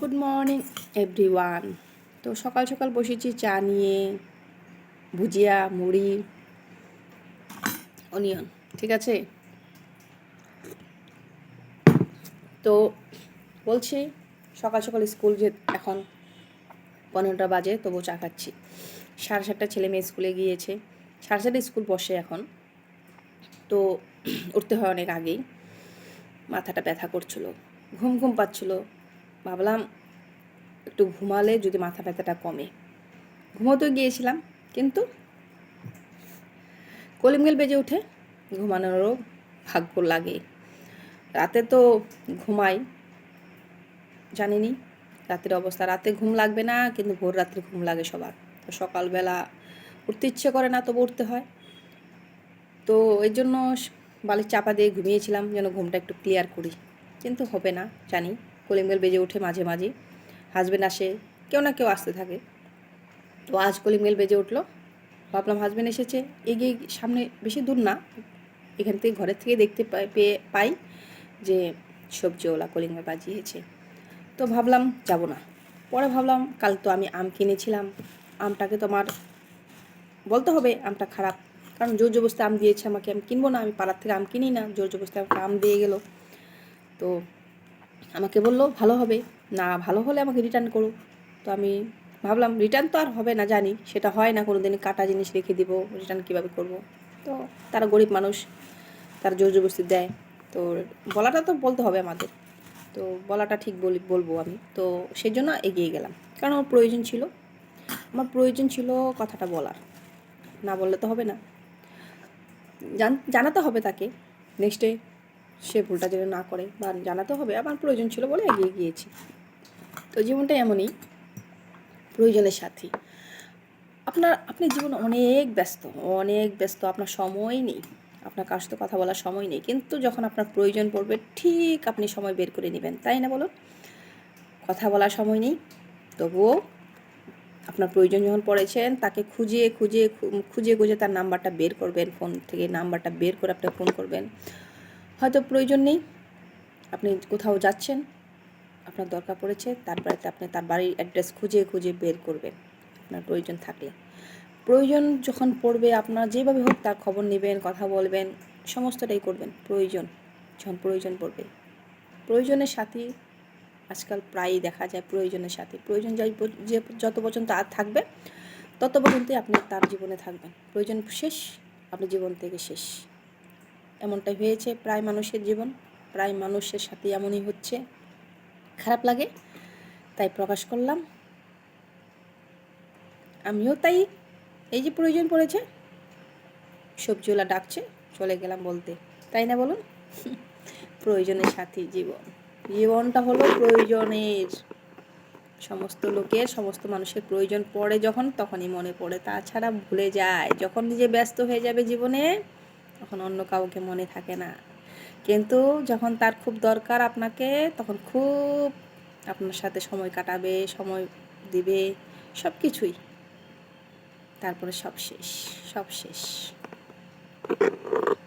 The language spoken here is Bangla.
গুড মর্নিং এভরিওয়ান তো সকাল সকাল বসেছি, চা নিয়ে, ভুজিয়া, মুড়ি অনিয়ন ঠিক আছে? তো বলছি, সকাল সকাল স্কুল যে এখন পনেরোটা বাজে তবু চা খাচ্ছি। সাড়ে সাতটা ছেলে মেয়ে স্কুলে গিয়েছে। সাড়ে সাতটা স্কুল বসে এখন। তো উঠতে হয় অনেক আগেই। মাথাটা ব্যথা করছিল, ঘুম ঘুম পাচ্ছিল। ভাবলাম একটু ঘুমালে যদি মাথা ব্যথাটা কমে। ঘুমোতেও গিয়েছিলাম, কিন্তু কলিমগেল বেজে উঠে ঘুমানোরও ভাগ্য লাগে। রাতে তো ঘুমাই, জানিনি রাতের অবস্থা। রাতে ঘুম লাগবে না, কিন্তু ভোর রাত্রে ঘুম লাগে সবার। তো সকালবেলা উঠতে ইচ্ছে করে না, তবু উঠতে হয়। তো এই জন্য বালির চাপা দিয়ে ঘুমিয়েছিলাম, যেন ঘুমটা একটু ক্লিয়ার করি। কিন্তু হবে না, জানি। কলিমবেল বেজে ওঠে মাঝে মাঝে হাজবেন্ড আসে, কেউ না কেউ আসতে থাকে। তো আজ কলিমবেল বেজে উঠল। ভাবলাম হাজবেন্ড এসেছে, এগিয়ে সামনে বেশি দূর না। এখান থেকে ঘরের থেকে দেখতে পেয়ে পাই যে সবজিওয়ালা কলিংবেল বাজিয়েছে। তো ভাবলাম যাব না। পরে ভাবলাম, কাল তো আমি আম কিনেছিলাম। আমটাকে তোমার বলতে হবে, আমটা খারাপ। কারণ জোর জবস্তি আম দিয়েছে আমাকে, আমি কিনবো না, আমি পাড়ার থেকে আম কিনি না। জোর জবস্তি আমাকে আম দিয়ে গেলো। তো আমাকে বলল, ভালো হবে। না, ভালো হলে আমাকে রিটার্ন করো। তো আমি ভাবলাম রিটার্ন তো আর হবে না, জানি। সেটা হয় না কোনো দিনই কাটা জিনিস রেখে দিব রিটার্ন কীভাবে করব? তো তারা গরিব মানুষ, তারা জোর জবস্তি দেয়। তো বলাটা তো বলতে হবে আমাদের। তো বলাটা ঠিক বলি, বলব আমি। তো সেই জন্য এগিয়ে গেলাম। কারণ আমার প্রয়োজন ছিল। আমার প্রয়োজন ছিল কথাটা বলার। না বললে তো হবে না। জানাতে হবে তাকে। নেক্সটে সে ভুলটা যেন না করে। বা জানাতে হবে, আমার প্রয়োজন ছিল বলে এগিয়ে গিয়েছি। তো জীবনটা এমনই, প্রয়োজনের সাথী। আপনার, আপনি জীবন অনেক ব্যস্ত অনেক ব্যস্ত, আপনার সময় নেই। আপনার কার সাথে কথা বলার সময় নেই, কিন্তু যখন আপনার প্রয়োজন পড়বে, ঠিক আপনি সময় বের করে নেবেন, তাই না বলুন? কথা বলার সময় নেই, তবুও আপনার প্রয়োজন যখন পড়েছেন, তাকে খুঁজে খুঁজে খুঁজে খুঁজে তার নাম্বারটা বের করবেন, ফোন থেকে নাম্বারটা বের করে আপনি ফোন করবেন। হয়তো প্রয়োজন নেই। আপনি কোথাও যাচ্ছেন, আপনার দরকার পড়েছে, তার বাড়িতে আপনি তার বাড়ির অ্যাড্রেস খুঁজে খুঁজে বের করবেন, আপনার প্রয়োজন থাকলে। প্রয়োজন যখন পড়বে, আপনার যেভাবে হোক তার খবর নেবেন, কথা বলবেন, সমস্তটাই করবেন। প্রয়োজন, যখন প্রয়োজন পড়বে। প্রয়োজনের সাথে আজকাল প্রায়ই দেখা যায় প্রয়োজনের সাথে। প্রয়োজন যাই যে যত পর্যন্ত আর থাকবে, তত পর্যন্তই আপনি তার জীবনে থাকবেন। প্রয়োজন শেষ আপনি জীবন থেকে শেষ। এমনটাই হয়েছে। প্রায় মানুষের জীবন, প্রায় মানুষের সাথে এমনই হচ্ছে। খারাপ লাগে, তাই প্রকাশ করলাম। আমিও তাই, এই যে প্রয়োজন পড়েছে সবজিওয়ালা ডাকছে, চলে গেলাম বলতে। তাই না বলুন? প্রয়োজনের সাথী জীবন। জীবনটা হলো প্রয়োজনের। সমস্ত লোকের, সমস্ত মানুষের প্রয়োজন পড়ে যখন, তখনই মনে পড়ে। তাছাড়া ভুলে যায়। যখন নিজে ব্যস্ত হয়ে যাবে জীবনে তখন অন্য কাউকে মনে থাকে না। কিন্তু যখন তার খুব দরকার আপনাকে, তখন খুব আপনার সাথে সময় কাটাবে, সময় দিবে সব কিছুই তারপরে সব শেষ সব শেষ।